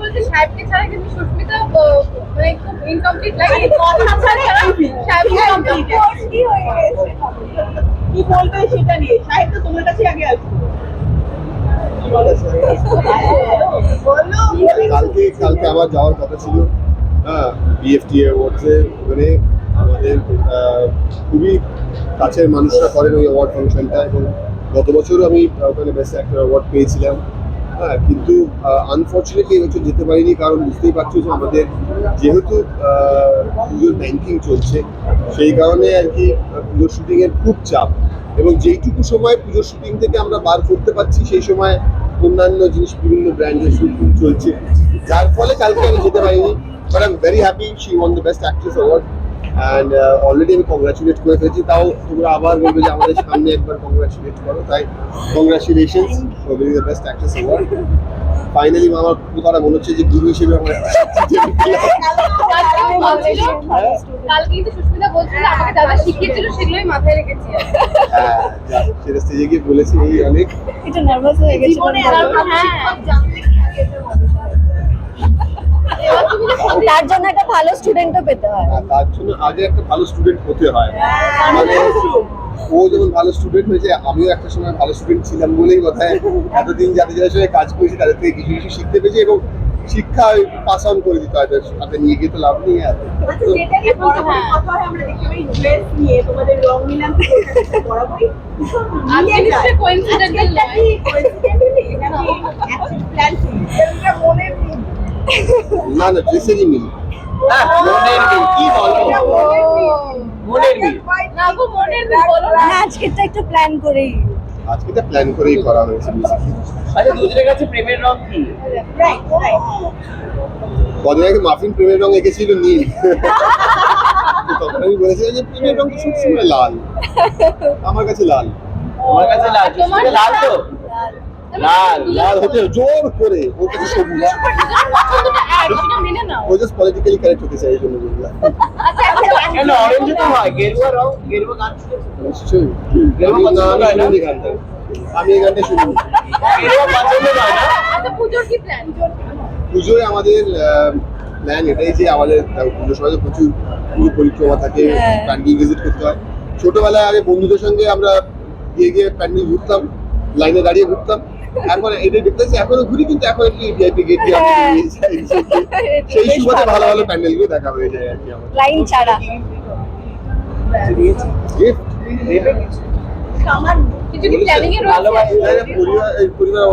বলছে সাহেবকে ছাড়া কিন্তু সুস্মিতা মানে খুব ইনকমপ্লিট লাগে কথা ছাড়া সাহেবকে complete। কি হয়ে গেছে কি বলবে সেটা নিয়ে? সাহেব তো তোমার কাছে আগে আসবে। কালকে কালকে আবার যাওয়ার কথা ছিল। হ্যাঁ অ্যাওয়ার্ডসে ওখানে আমাদের আহ, খুবই কাছের মানুষরা করেন ওই অ্যাওয়ার্ড ফাংশনটা এবং গত বছরও আমি ওখানে বেস্ট অ্যাক্টর অ্যাওয়ার্ড পেয়েছিলাম। হ্যাঁ কিন্তু আনফর্চুনেটলি এবছর যেতে পারিনি কারণ বুঝতেই পারছ যে আমাদের যেহেতু পুজোর ব্যাংকিং চলছে, সেই কারণে আর কি পুজোর শুটিংয়ের খুব চাপ। এবং যেইটুকু সময় পুজোর শুটিং থেকে আমরা বার করতে পারছি, সেই সময় অন্যান্য জিনিস, বিভিন্ন ব্র্যান্ডের শুটিং চলছে। যার ফলে কালকে আমি যেতে পারিনি but I am very happy she won the best actress award and already আমি কংগ্রাচুলেট করে ফেলেছি। তাও তোমরা আবার বলবে যে আমাদের সামনে একবার কংগ্রাচুলেট করো। তাই congratulations for the best actress award finally আমার তারা মনে হচ্ছে যে গুরু হিসেবে আমার কালকে কিন্তু সুস্মিতা বলছিল আমাকে দাদা শিখিয়েছিল সেগুলোই মাথায় রেখেছি হ্যাঁ সেটা স্টেজে গিয়ে বলেছি এই অনেক। নার্ভাস হয়ে গেছে। জীবনে তার জন্য একটা ভালো স্টুডেন্টও পেতে হয়। আর তার জন্য আগে একটা ভালো স্টুডেন্ট হতে হয়। মানে ও যেমন ভালো স্টুডেন্ট হয়েছে আমিও একটা সময় ভালো স্টুডেন্ট ছিলাম বলেই বোধহয় এতদিন যাদের যাদের সঙ্গে কাজ করেছি তাদের থেকে কিছু কিছু শিখতে পেরেছি এবং শিক্ষা পাস অন করে দিতে হয় তাদের সাথে নিয়ে গিয়ে তো লাভ নেই আর। আচ্ছা হয়। আমরা না না ড্রেসেরই মিল। মনের মিল, কি বলো? মনের মিল। না গো, মনের মিল বলো না। না আজকেরটা একটু প্ল্যান করেই। আজকে এটা প্ল্যান করেই করা হয়েছে। আচ্ছা দুজনের কাছে প্রেমের রং কি? রাইট রাইট কদিন আগে মাফিন প্রেমের রং এঁকেছিল নীল। তখন আমি বলেছিলাম যে প্রেমের রং সবসময় লাল। আমার কাছে লাল। তোমার কাছে লাল তোমার লাল তো? লাল লাল হতে জোর করে ওর কাছে সবুজ পছন্দটা এক, সেটা নাও। ও জাস্ট পলিটিক্যালি কারেক্ট হতে চাই এই জন্য বললাম। আচ্ছা, কেন অরেঞ্জ তো হয় গেরুয়া রং গেরুয়া গান নিশ্চয়ই। গেরুয়া আমি আমি হয় না? শুনিনি গানটা। আমি এই গানটা শুনিনি গেরুয়া পছন্দ হয় না? আচ্ছা, পুজোর কি প্ল্যান পুজোয় আমাদের প্ল্যান এটাই যে আমাদের পুজোর সময় প্রচুর পুজো পরিক্রমা থাকে হ্যাঁ। প্যান্ডেল ভিজিট করতে হয়। ছোটবেলায় আগে বন্ধুদের সঙ্গে আমরা গিয়ে গিয়ে প্যান্ডেল ঘুরতাম লাইনে দাঁড়িয়ে ঘুরতাম। এখন এটা দেখতেছি এখনও ঘুরি কিন্তু এখন একটু ভিআইপি গেট দিয়ে আমরা হ্যাঁ। সেই সুবাদে ভালো। ভালো প্যান্ডেলগুলো দেখা হয়ে যায় আর কি আমাদের। লাইন ছাড়া।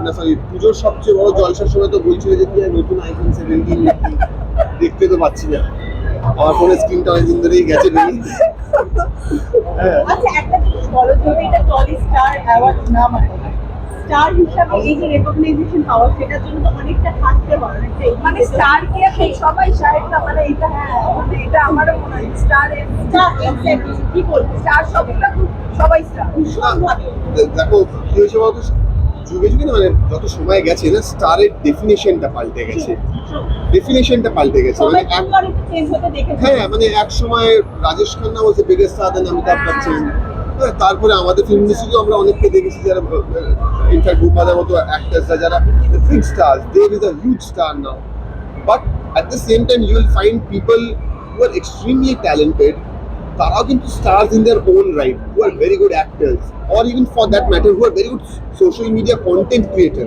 না সরি পুজোর সবচেয়ে বড় জলসার সময় তো বলছিল যে আর নতুন আইফোন সেভেন্টিন দেখতে তো পাচ্ছি না। আমার ফোনের স্ক্রিনটা অনেকদিন ধরেই গেছে আচ্ছা একটা জিনিস বলো তো এটা টলি স্টার অ্যাওয়ার্ড না মানে স্টার হিসাবে এই যে রেকগনাইজেশন পাওয়া সেটার জন্য তো অনেকটা থাকতে হয় মানে স্টার কি এখন সবাই মানে এটা হ্যাঁ মানে এটা আমারও মনে হয় স্টার স্টার এক্স্যাক্টলি কি বলব স্টার সবটা সবাই স্টার ভীষণ ভাবে দেখো কি হয়েছে বলতো যুগে যুগে মানে যত সময় গেছে না স্টারের ডেফিনেশনটা পাল্টে গেছে। ডেফিনেশনটা পাল্টে গেছে মানে হ্যাঁ মানে এক সময় রাজেশ খান্না বলছে biggest star then Amitabh Bachchan হ্যাঁ, তারপরে আমাদের ফিল্ম ইন্ডাস্ট্রিতেও আমরা অনেককে দেখেছি যারা ইনফ্যাক্ট রূপাদের মতো অ্যাক্টার্সরা যারা big star they is a huge star now but at the same time you will find people who are extremely talented তারাও কিন্তু stars in their own right who are very good actors or even for that matter who are very good social media content creator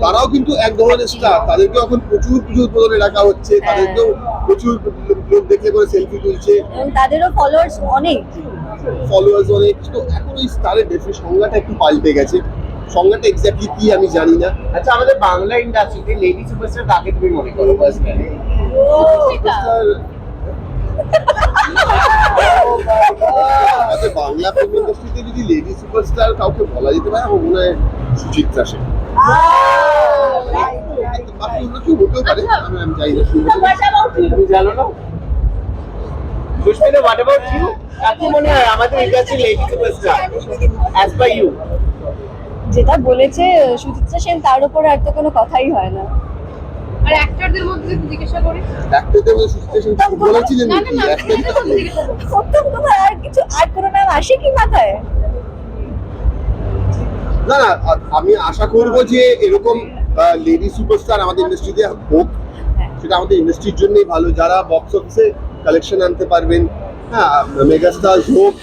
তারাও কিন্তু এক ধরনের star তাদেরকেও এখন প্রচুর পুজো উদ্বোধনে রাখা হচ্ছে। তাদেরকেও প্রচুর লোক- দেখলে করে সেলফি তুলছে। তাদেরও ফলোয়ার্স অনেক। ফলোয়ার্স অনেক। তো এখন ওই স্টারের ডেফিনেশন সংজ্ঞাটা একটু পাল্টে গেছে। সংজ্ঞাটা এক্স্যাক্টলি কি আমি জানি না। আচ্ছা আমাদের বাংলা ইন্ডাস্ট্রিতে লেডি সুপারস্টার কাকে তুমি মনে করো? পার্সোনালি বাংলা ফিল্ম ইন্ডাস্ট্রিতে যদি লেডি সুপারস্টার কাউকে বলা যেতে পারে আমার মনে হয় Suchitra Sen Sushmita what about you মনে হয় আমাদের industry lady superstar as you যেটা বলেছে সুচিত্রা সেন তার উপর আর তো কোনো কথাই হয় না। আর অ্যাক্টরদের মধ্যে যদি জিজ্ঞাসা করি ডাক্তারদের মধ্যে সুচিত্রা সেন বলেছিলেন না অ্যাক্টরদের আর কিছু আর কোনো নাম আসে কি মাথায়? না না আমি আশা করব যে এরকম লেডি সুপারস্টার আমাদের ইন্ডাস্ট্রিতে হোক সেটা আমাদের ইন্ডাস্ট্রির জন্যই ভালো। যারা বক্স অফিসে কালেকশন আনতে পারবেন হ্যাঁ মেগা স্টার হোক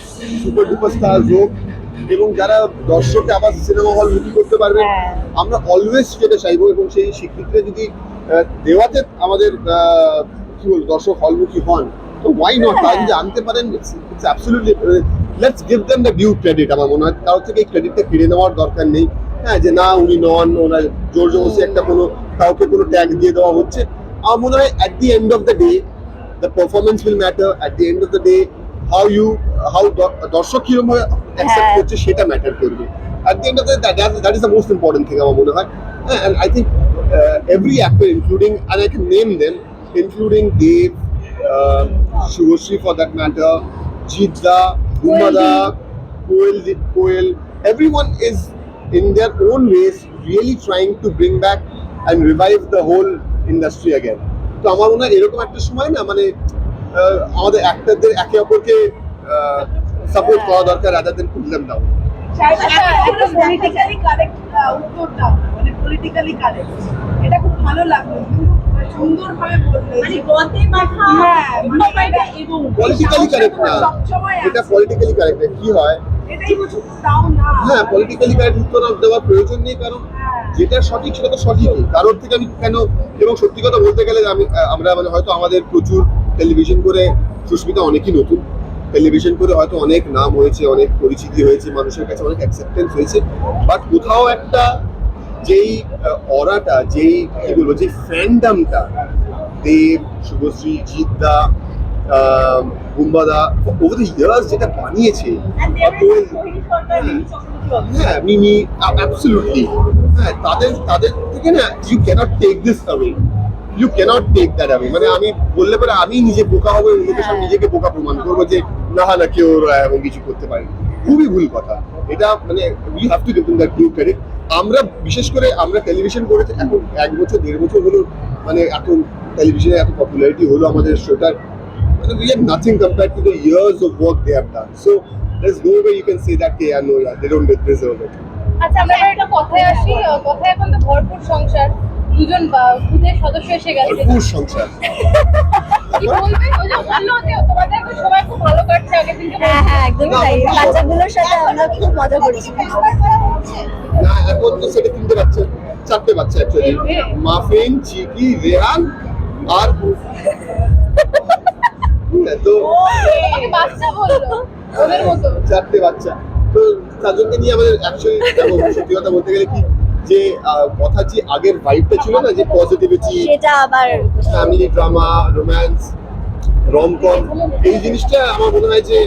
সুপার ডুপার স্টার হোক এবং যারা দর্শককে আবার সিনেমা হল মুখী করতে পারবেন হ্যাঁ। আমরা অলওয়েজ সেটা চাইব এবং সেই স্বীকৃতিটা যদি দেওয়াতে আমাদের আহ, কি বলব দর্শক হলমুখী হন তো ওয়াই নট তারা যদি আনতে পারেন it's absolutely let's give them the due credit আমার মনে হয়। কারোর থেকে এই ক্রেডিটটা কেড়ে নেওয়ার দরকার নেই। হ্যাঁ যে না উনি নন ওনার জোর জবরদস্তি একটা কোনো কাউকে কোনো ট্যাগ দিয়ে দেওয়া হচ্ছে। আমার মনে হয় at the end of the day the performance will matter at the end of the day how you how দর্শক কিরকমভাবে অ্যাকসেপ্ট হ্যাঁ। করছে সেটা ম্যাটার করবে। The end of the day, that, that is the most important আমার মনে হয়। and I think uh, every actor including and I can name them including Dave uh, Shivashri for that matter Bumada Koel Koel everyone is in their own ways really trying to bring back and revive the whole industry again তো আমার মনে হয় এরকম একটা সময় না মানে আমাদের অ্যাক্টরদের একে অপরকে সাপোর্ট করা দরকার rather than put them politically correct উত্তরটা মানে পলিটিক্যালি কারেক্ট এটা খুব ভালো লাগল সুন্দর মানে গতে মাথা হ্যাঁ মানে এবং পলিটিক্যালি কারেক্ট না। এটা পলিটিক্যালি কারেক্ট কি হয়? হ্যাঁ পলিটিক্যালি কারেক্ট উত্তর দেওয়ার প্রয়োজন নেই কারণ যেটা সঠিক সেটা তো সঠিকই কারোর থেকে আমি কেন এবং সত্যি কথা বলতে গেলে আমি আমরা মানে হয়তো আমাদের প্রচুর টেলিভিশন করে সুস্মিতা অনেকই নতুন। টেলিভিশন করে হয়তো অনেক নাম হয়েছে অনেক পরিচিতি হয়েছে মানুষের কাছে অনেক অ্যাকসেপ্টেন্স হয়েছে। বাট কোথাও একটা যেই অরাটা যেই কি বলব যে ফ্যান্ডামটা দেব শুভশ্রী জিদ্দা বুম্বাদা ওভার দ্য ইয়ার্স যেটা বানিয়েছে হ্যাঁ মিমি অ্যাবসলিউটলি হ্যাঁ তাদের তাদের থেকে না you can't take this away you can't take that away মানে আমি বললে পরে আমি নিজে বোকা হব লোকের সামনে নিজেকে বোকা প্রমাণ করব যে না না কেউ এমন কিছু করতে পারে খুবই ভুল কথা। এটা মানে we have to give that due credit আমরা, বিশেষ করে আমরা টেলিভিশন করেছি এখন এক বছর, দেড় বছর হলো মানে এখন টেলিভিশনে এত পপুলারিটি হলো আমাদের শোটার মানে we have nothing compare to the years of work they have আমরা দুজন বা- খুদের সদস্য এসে গেছে। ভরপুর সংসার। কি বলবে? ওই যে বলল যে তোমাদের সময় খুব ভালো কাটছে আগের দিনকে হ্যাঁ হ্যাঁ একদমই তাই। বাচ্চাগুলোর সাথে আমরা খুব মজা করেছি। না এখন তো সেটা তিনটে বাচ্চা চারটে বাচ্চা অ্যাকচুয়ালি মাফিন চিকি রেহান আর তো বাচ্চা বলল। ওদের মতো। চারটে বাচ্চা। তো তাদেরকে নিয়ে আমাদের অ্যাকচুয়ালি সত্যি কথা বলতে গেলে কি যে কথা যে আগের ভাইবটা ছিল না যে পজিটিভিটি সেটা আবার ফ্যামিলি ড্রামা রোম্যান্স রমকম এই জিনিসটা আমার মনে হয় যে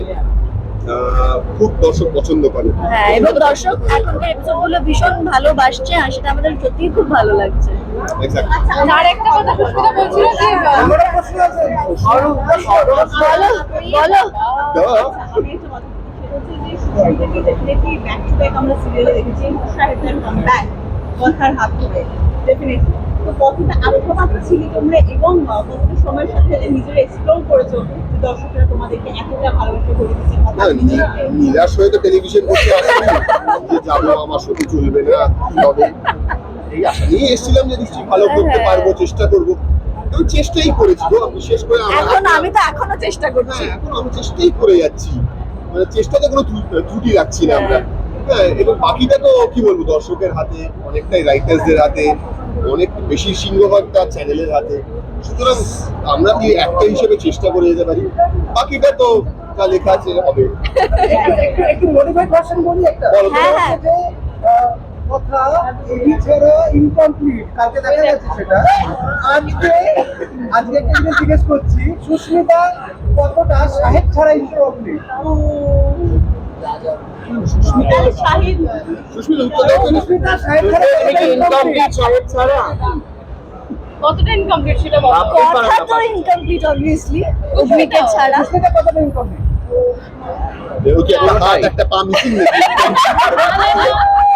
খুব দর্শক পছন্দ করে। হ্যাঁ এবং দর্শক এখনকার এপিসোডগুলো ভীষণ ভালোবাসছে আর সেটা আমাদের সত্যিই খুব ভালো লাগছে। আর একটা কথা সুস্মিতা বলছিল যে আহ, বলো বলো। বলছি, যে back to আমরা এ দেখেছি, কথার হাত ধরে, definitely। তো কতটা আত্মমাত্রা ছিলে তোমরা এবং কতটা সময়ের সাথে নিজের এক্সপ্লোর করেছ দর্শকরা তোমাদেরকে এতটা ভালোবাসা করে দিচ্ছে কথা না নি- নিরাশ হয়ে তো টেলিভিশন করতে আসেনি যে যাব আমার সাথে চলবে না কি হবে? এই আশা নিয়ে এসেছিলাম যে নিশ্চয়ই ভালো করতে পারব চেষ্টা করব। আমি চেষ্টাই করেছি গো বিশেষ করে এখন আমি তো এখনও চেষ্টা করছি। হ্যাঁ এখন আমি চেষ্টাই করে যাচ্ছি। মানে চেষ্টাতে কোনো ত্রু- ত্রুটি রাখছি না আমরা। হ্যাঁ এবং বাকিটা তো কি বলব দর্শকের হাতে অনেকটাই রাইটার্সদের হাতে অনেক বেশি সিংহভাগটা চ্যানেলের হাতে। সুতরাং আমরা কি একটা হিসেবে চেষ্টা করে যেতে পারি? বাকিটা তো যা লেখা আছে হবে। একটু মডিফাইড ভার্সন বলি একটা। হ্যাঁ, হ্যাঁ। কথা ছাড়া ইনকমপ্লিট কালকে দেখা গেছে সেটা। আজকে আজকে একটা জিনিস জিজ্ঞেস করছি সুস্মিতা কতটা সাহেব ছাড়া ইনকমপ্লিট কতটা ইনকমপ্লিট সেটা বলো? কথা তো ইনকমপ্লিট অবভিয়াসলি অগ্নিকে ছাড়া। কতটা ইনকমপ্লিট ও কি একটা হাত একটা পা মিসিং নাকি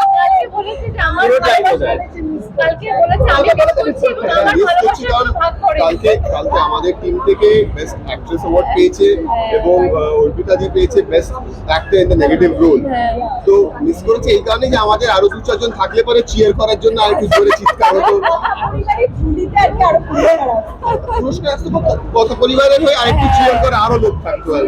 কালকে। কালকে আমাদের টিম থেকে বেস্ট অ্যাক্ট্রেস অ্যাওয়ার্ড পেয়েছে এবং পেয়েছে best actor in the negative role তো মিস করেছে এই কারণে যে আমাদের আরও দু চারজন থাকলে পরে চিয়ার করার জন্য আর একটু জোরে চিৎকার হতো পুরস্কার কত- পরিবারের হয়ে আরেকটু চিয়ার করে আরও লোক থাকতো আর।